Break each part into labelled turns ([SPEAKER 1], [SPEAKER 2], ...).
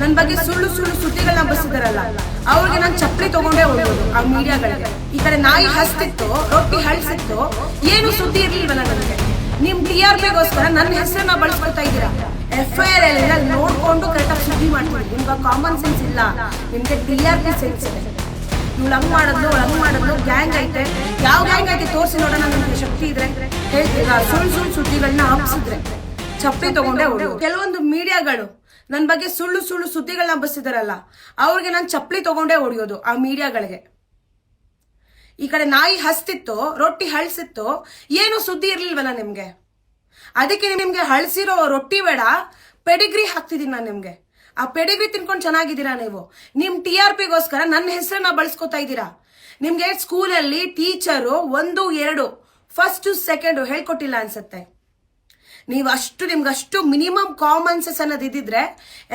[SPEAKER 1] ನನ್ನ ಬಗ್ಗೆ ಸುಳ್ಳು ಸುಳ್ಳು ಸುದ್ದಿಗಳನ್ನ ಬಸ್ಸಿದಾರಲ್ಲ, ಅವ್ರಿಗೆ ನಾನು ಚಪ್ಪಲಿ ತಗೊಂಡೇ ಹೋಗೋದು ಆ ಮೀಡಿಯಾಗಳಿಗೆ. ಈ ಕಡೆ ನಾಯಿ ಹಸ್ತಿತ್ತು, ರೊಟ್ಟಿ ಹಳ್ಸಿತ್ತು, ಏನು ಸುದ್ದಿ ಇರ್ಲಿಲ್ವಲ್ಲ ನನಗೆ. ನಿಮ್ ಟಿ ಆರ್ ಪಿಗೋಸ್ಕರ ನನ್ನ ಹೆಸರನ್ನ ಬಳಸ್ಕೊತಾ ಇದ್ದೀರಾ? ಎಫ್ ಐ ಆರ್ ಎಲ್ಲ ನೋಡ್ಕೊಂಡು ಕರೆಕ್ಟಾಗಿ ಸುದ್ದಿ ಮಾಡ್ತೀವಿ ನಿಮ್ಗೆ ಕಾಮನ್ ಸೆನ್ಸ್ ಇಲ್ಲ. ನಿಮ್ಗೆ ಟಿ ಆರ್ ಪಿ ಸೆನ್ಸ್ ಇದೆ. ಇವ್ಳು ಲಂಗ್ ಮಾಡಿದ್ಲು ಲಂಗ್ ಮಾಡಿದ್ಲು ಗ್ಯಾಂಗ್ ಐತೆ. ಯಾವ ಗ್ಯಾಂಗ್ ಐತೆ ತೋರಿಸಿ ನೋಡೋಣ ನಮ್ಗೆ ಶಕ್ತಿ ಇದ್ರೆ. ಹೇಳ್ತೀರಾ? ಸುಳ್ಳು ಸುಳ್ಳು ಸುದ್ದಿಗಳನ್ನ ಹಾಕ್ಸಿದ್ರೆ ಚಪ್ಪಲಿ ತಗೊಂಡೆ ಕೆಲವೊಂದು ಮೀಡಿಯಾಗಳು ನನ್ನ ಬಗ್ಗೆ ಸುಳ್ಳು ಸುಳ್ಳು ಸುದ್ದಿಗಳನ್ನ ಹಬ್ಬಿಸಿದಾರಲ್ಲ ಅವ್ರಿಗೆ ನಾನು ಚಪ್ಪಲಿ ತಗೊಂಡೇ ಹೊಡೆಯೋದು ಆ ಮೀಡಿಯಾಗಳಿಗೆ. ಈ ಕಡೆ ನಾಯಿ ಹಸ್ತಿತ್ತು, ರೊಟ್ಟಿ ಹಳಸಿತ್ತು, ಏನು ಸುದ್ದಿ ಇರಲಿಲ್ವಲ್ಲ ನಿಮಗೆ? ಅದಕ್ಕೆ ನಿಮಗೆ ಹಳಸಿರೋ ರೊಟ್ಟಿ ಬೇಡ, ಪೆಡಿಗ್ರಿ ಹಾಕ್ತಿದ್ದೀನಿ ನಾನು ನಿಮಗೆ. ಆ ಪೆಡಿಗ್ರಿ ತಿನ್ಕೊಂಡು ಚೆನ್ನಾಗಿದ್ದೀರಾ ನೀವು? ನಿಮ್ಮ ಟಿ ಆರ್ ಪಿಗೋಸ್ಕರ ನನ್ನ ಹೆಸರನ್ನ ಬಳಸ್ಕೊತಾ ಇದ್ದೀರಾ? ನಿಮಗೆ ಸ್ಕೂಲಲ್ಲಿ ಟೀಚರು ಒಂದು, ಎರಡು, ಫಸ್ಟ್, ಸೆಕೆಂಡು ಹೇಳ್ಕೊಟ್ಟಿಲ್ಲ ಅನ್ಸುತ್ತೆ. ನೀವು ಅಷ್ಟು ನಿಮ್ಗೆ ಅಷ್ಟು ಮಿನಿಮಮ್ ಕಾಮನ್ ಸೆನ್ಸ್ ಅನ್ನೋದು ಇದ್ದಿದ್ರೆ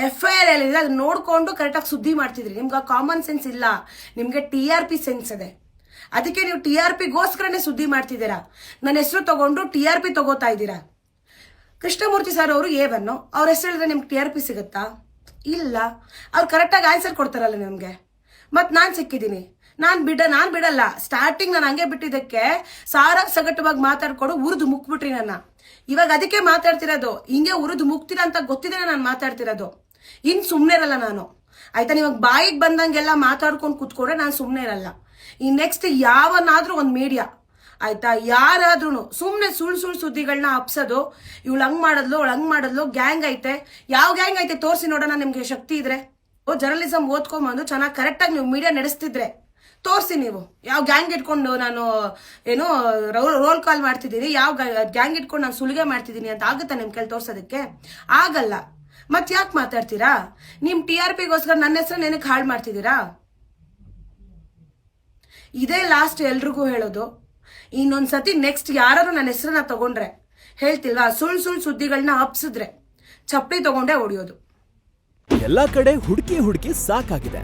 [SPEAKER 1] ಎಫ್ ಐ ಆರ್ ಎಲ್ ಇದೆ ಅದನ್ನ ನೋಡ್ಕೊಂಡು ಕರೆಕ್ಟಾಗಿ ಸುದ್ದಿ ಮಾಡ್ತಿದ್ರಿ. ನಿಮ್ಗೆ ಆ ಕಾಮನ್ ಸೆನ್ಸ್ ಇಲ್ಲ. ನಿಮಗೆ ಟಿ ಆರ್ ಪಿ ಸೆನ್ಸ್ ಇದೆ ಅದಕ್ಕೆ ನೀವು ಟಿ ಆರ್ ಪಿಗೋಸ್ಕರನೇ ಸುದ್ದಿ ಮಾಡ್ತಿದ್ದೀರಾ. ನನ್ನ ಹೆಸರು ತಗೊಂಡು ಟಿ ಆರ್ ಪಿ ತಗೋತಾ ಇದ್ದೀರಾ. ಕೃಷ್ಣಮೂರ್ತಿ ಸರ್ ಅವರು ಎ ಬನ್ನು ಅವ್ರ ಹೆಸರು ಹೇಳಿದ್ರೆ ನಿಮ್ಗೆ ಟಿ ಆರ್ ಪಿ ಸಿಗುತ್ತಾ? ಇಲ್ಲ. ಅವ್ರು ಕರೆಕ್ಟಾಗಿ ಆನ್ಸರ್ ಕೊಡ್ತಾರಲ್ಲ ನಿಮಗೆ. ಮತ್ತು ನಾನು ಸಿಕ್ಕಿದ್ದೀನಿ. ನಾನು ಬಿಡ, ನಾನು ಬಿಡಲ್ಲ. ಸ್ಟಾರ್ಟಿಂಗ್ ನಾನು ಹಂಗೆ ಬಿಟ್ಟಿದ್ದಕ್ಕೆ ಸಾರ ಸಗಟವಾಗಿ ಮಾತಾಡ್ಕೊಂಡು, ಉರಿದು ಮುಕ್ಬಿಟ್ರಿ ನನ್ನ. ಇವಾಗ ಅದಕ್ಕೆ ಮಾತಾಡ್ತಿರೋದು, ಹಿಂಗೆ ಉರಿದು ಮುಕ್ತಿರ ಅಂತ ಗೊತ್ತಿದೆ ನಾನು ಮಾತಾಡ್ತಿರೋದು. ಇನ್ ಸುಮ್ಮನೆ ಇರಲ್ಲ ನಾನು. ಆಯ್ತಾ ನೀವಾಗ ಬಾಯಿಗೆ ಬಂದಂಗೆಲ್ಲ ಮಾತಾಡ್ಕೊಂಡು ಕುತ್ಕೊಂಡ್ರೆ ನಾನು ಸುಮ್ಮನೆ ಇರಲ್ಲ. ಈ ನೆಕ್ಸ್ಟ್ ಯಾವನಾದ್ರೂ ಒಂದು ಮೀಡಿಯಾ ಆಯ್ತಾ ಯಾರಾದ್ರೂ ಸುಮ್ಮನೆ ಸುಳ್ಳು ಸುಳ್ಳು ಸುದ್ದಿಗಳನ್ನ ಹಬ್ಸೋದು ಇವಳು ಹಂಗ್ ಮಾಡಿದ್ಲು, ಅವಳು ಹಂಗ್ ಮಾಡಿದ್ಲು ಗ್ಯಾಂಗ್ ಐತೆ. ಯಾವ ಗ್ಯಾಂಗ್ ಐತೆ? ತೋರಿಸಿ ನೋಡೋಣ, ನಿಮ್ಗೆ ಶಕ್ತಿ ಇದ್ರೆ. ಓ ಜರ್ನಲಿಸಮ್ ಓದ್ಕೊಂಬಂದು ಚೆನ್ನಾಗಿ ಕರೆಕ್ಟಾಗಿ ನೀವು ಮೀಡಿಯಾ ನಡೆಸ್ತಿದ್ರೆ. ತೋರಿಸಿ ನೀವು. ಯಾವ ಗ್ಯಾಂಗ್ ಇಟ್ಕೊಂಡು ನಾನು, ಏನು ರೋಲ್ ಕಾಲ್ ಮಾಡ್ತಿದ್ದೀನಿ, ಯಾವ ಗ್ಯಾಂಗ್ ಇಟ್ಕೊಂಡು ನಾನು ಸುಲಿಗೆ ಮಾಡ್ತಿದ್ದೀನಿ ಅಂತ ಆಗುತ್ತಾ ನಿಮ್ ಕೈಲಿ ತೋರ್ಸೋದಕ್ಕೆ? ಆಗಲ್ಲ. ಮತ್ತೆ ಯಾಕೆ ಮಾತಾಡ್ತೀರಾ? ನಿಮ್ಮ ಟಿ ಆರ್ ಪಿಗೋಸ್ಕರ ನನ್ನ ಹೆಸರು ನೆನಕ್ಕೆ ಹಾಳು ಮಾಡ್ತಿದ್ದೀರಾ? ಇದೇ ಲಾಸ್ಟ್ ಎಲ್ರಿಗೂ ಹೇಳೋದು. ಇನ್ನೊಂದ್ಸತಿ ನೆಕ್ಸ್ಟ್ ಯಾರು ನನ್ನ ಹೆಸರನ್ನ ತಗೊಂಡ್ರೆ, ಹೇಳ್ತಿಲ್ವಾ? ಸುಳ್ಳು ಸುಳ್ಳು ಸುದ್ದಿಗಳನ್ನ ಹಬ್ಸಿದ್ರೆ ಚಪ್ಪಲಿ ತಗೊಂಡೇ ಹೊಡಿಯೋದು.
[SPEAKER 2] ಎಲ್ಲಾ ಕಡೆ ಹುಡುಕಿ ಹುಡುಕಿ ಸಾಕಾಗಿದೆ.